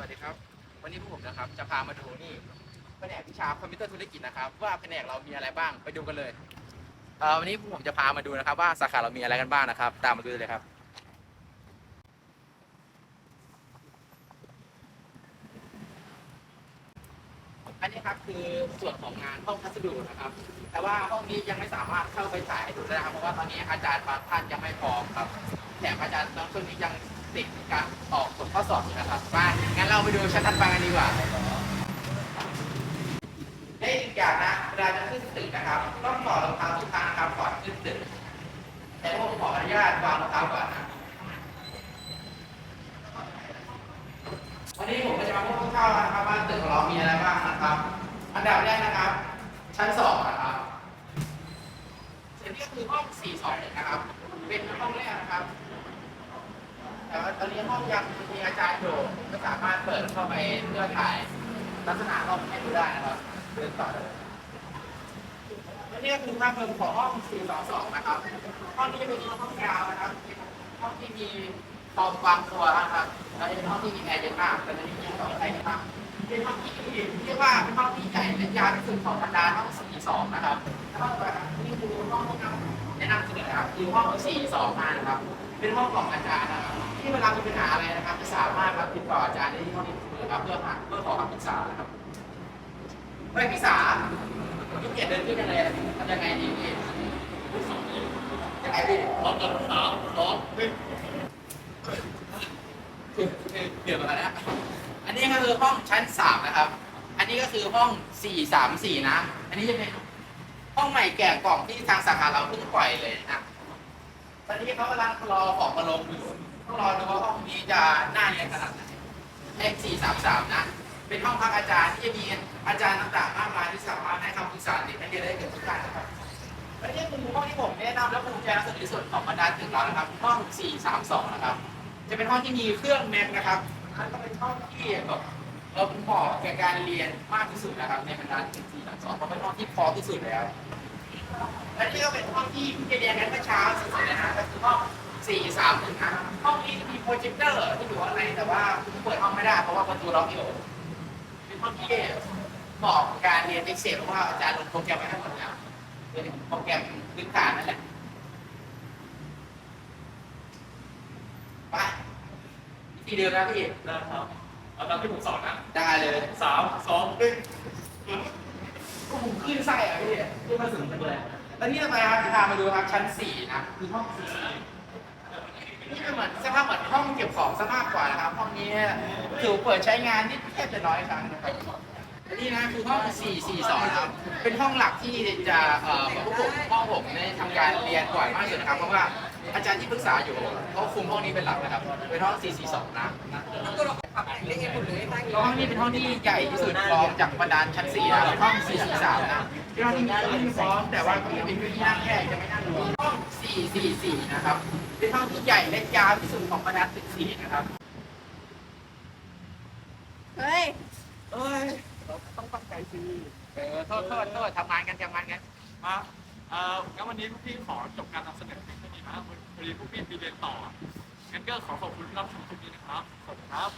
วัสดีครับ วันนี้พวกผมนะครับ จะพามาดูนี่แผนกวิชาคอมพิวเตอร์ธุรกิจนะครับ ว่าแผนกเรามีอะไรบ้างไปดูกันเลยเอ่อวันนี้พวกผมจะพามาดูนะครับ ว่าสาขาเรามีอะไรกันบ้างนะครับ ตามมาดูเลยครับ อันนี้ครับคือส่วนของงานห้องพัสดุนะครับ แต่ว่าห้องนี้ยังไม่สามารถเข้าไปถ่ายให้ดูได้นะครับเพราะว่าตอนนี้อาจารย์บางท่านยังไม่พร้อมครับแถมอาจารย์บางช่วงนี้ยัง ติดการออกผลข้อสอบนะครับมางั้นเราไปดูชั้นถัดไปกันดีกว่าและอีกอย่างนะเวลาจะขึ้นตึกนะครับ ต้องถอดรองเท้าทุกครั้งนะครับก่อนขึ้นตึกแต่ผมขออนุญาตวางรองเท้าก่อนนะวันนี้ผมก็จะมาพูดคร่าวๆนะครับว่าตึกของเรามีอะไรบ้างนะครับ อันดับแรกนะครับ ชั้นสองนะครับส่วนนี้คือห้อง421นะครับ เป็นห้องแรกนะครับ แต่ว่าตอนนี้ห้องยังมีอาจารย์อยู่ก็สามารถเปิดเข้าไปเพื่อถ่าย ลักษณะห้องให้ดูได้นะครับเดินต่อเลยและนี่ก็คือภาพรวมของห้อง 422 นะครับ ห้องนี้จะเป็นห้องยาวนะครับห้องที่มีคอมวางตัวนะครับแล้วเป็นห้องที่มีแอร์เย็นมากแต่ตอนนี้ยังต่อได้ไม่มากเป็นห้องที่เรียกว่าเป็นห้องที่ใหญ่และยาวที่สุดของบรรดาห้อง 422 นะครับแล้วก็นี่คือห้องที่ แนะนำเสนอครับคือห้อง425นะครับ เป็นห้องของอาจารย์นะครับที่เวลามีปัญหาอะไรนะครับจะสามารถรับติดต่ออาจารย์ได้ที่ห้องนี้เสมอครับเพื่อหาเพื่อขอคำปรึกษานะครับเฮ้ยพี่สาพี่เกียรติเดินขึ้นยังไงทำยังไงดีพี่ยังไงพี่พร้อมกันสามสองหนึ่งเกี่ยวกับอะไรนะอันนี้ก็คือห้องชั้นสามนะครับ อันนี้ก็คือห้องสี่สามสี่นะ อันนี้จะเป็นห้อง ใหม่แกะกล่องที่ทางสาขาเราเพิ่งปล่อยเลยนะตอนนี้เขากำลังรอของมาลงอยู่ต้องรอดูว่าห้องนี้จะน่าเรียนขนาดไหนเลขสี่สามสามนะ เป็นห้องพักอาจารย์ที่จะมีอาจารย์ต่างๆมากมายที่สามารถให้คำปรึกษาเด็กนักเรียนได้เกือบทุกท่านะครับและนี่คือห้องที่ผมแนะนำและภูมิใจนำเสนอที่สุดของบรรดาตึกเรานะครับ ห้อง 432 นะครับ จะเป็นห้องที่มีเครื่องแม็กนะครับมันก็เป็นห้องที่แบบเออเหมาะแก่การเรียนมากที่สุดนะครับในบรรดาตึก432เพราะเป็นห้องที่พร้อที่สุดแล้ว และนี่ก็เป็นห้องที่เพิ่งจะเรียนกันเมื่อเช้าสุดๆเลยนะก็คือห้อง431นะห้องนี้จะมีโปรเจคเตอร์ที่อยู่ข้างในแต่ว่าเปิดห้องไม่ได้เพราะว่าประตูล็อกอยู่เป็นห้องที่เหมาะกับการเรียน Excel เพราะว่าอาจารย์ลงโปรแกรมไว้ให้หมดแล้วเป็นโปรแกรมพื้นฐานนั่นแหละไปวิธีเดิมนะพี่ได้ครับเอาตามที่ผมสอนนะได้เลยสามสองหนึ่ง ก็ผมขึ้นไส้อะพี่ขึ้นมาสูงจังเลย แล้วนี่ทำไมครับจะพามาดูครับชั้นสี่นะคือห้องสี่นี่เป็นเหมือนสภาพเหมือนห้องเก็บของซะมากกว่านะครับห้องนี้ถือเปิดใช้งานที่แทบจะน้อยครั้งนะครับนนี้นะคือห้อง 442 ครับ เป็นห้องหลักที่จะเอ่อพวกผมห้องผมได้ทำการเรียนบ่อยมากที่สุดนะครับ เพราะว่าอาจารย์ที่ปรึกษาอยู่เขาคุมห้องนี้เป็นหลักนะครับ เป็นห้อง 442 นะ ห้องนี้เป็นห้องที่ใหญ่ที่สุดรองจากบรรดาชั้น4นะเป็นห้อง443นะเป็นห้องที่มีพื้นที่พร้อมแต่ว่าก็ยังเป็นพื้นที่นั่งแค่จะไม่นั่งรวมห้อง444นะครับเป็นห้องที่ใหญ่และยาวที่สุดของบรรดาตึก4นะครับเฮ้ยเอ้ยเราต้องตั้งใจสิเออโทษโทษโทษทำงานกันทำงานกันมาเอ่องั้นวันนี้พวกพี่ขอจบการนำเสนอเพียงเท่านี้นะพอดีพวกพี่มีเรียนต่องั้นก็ขอขอบคุณที่รับชมคลิปนี้นะครับ ขอบคุณครับ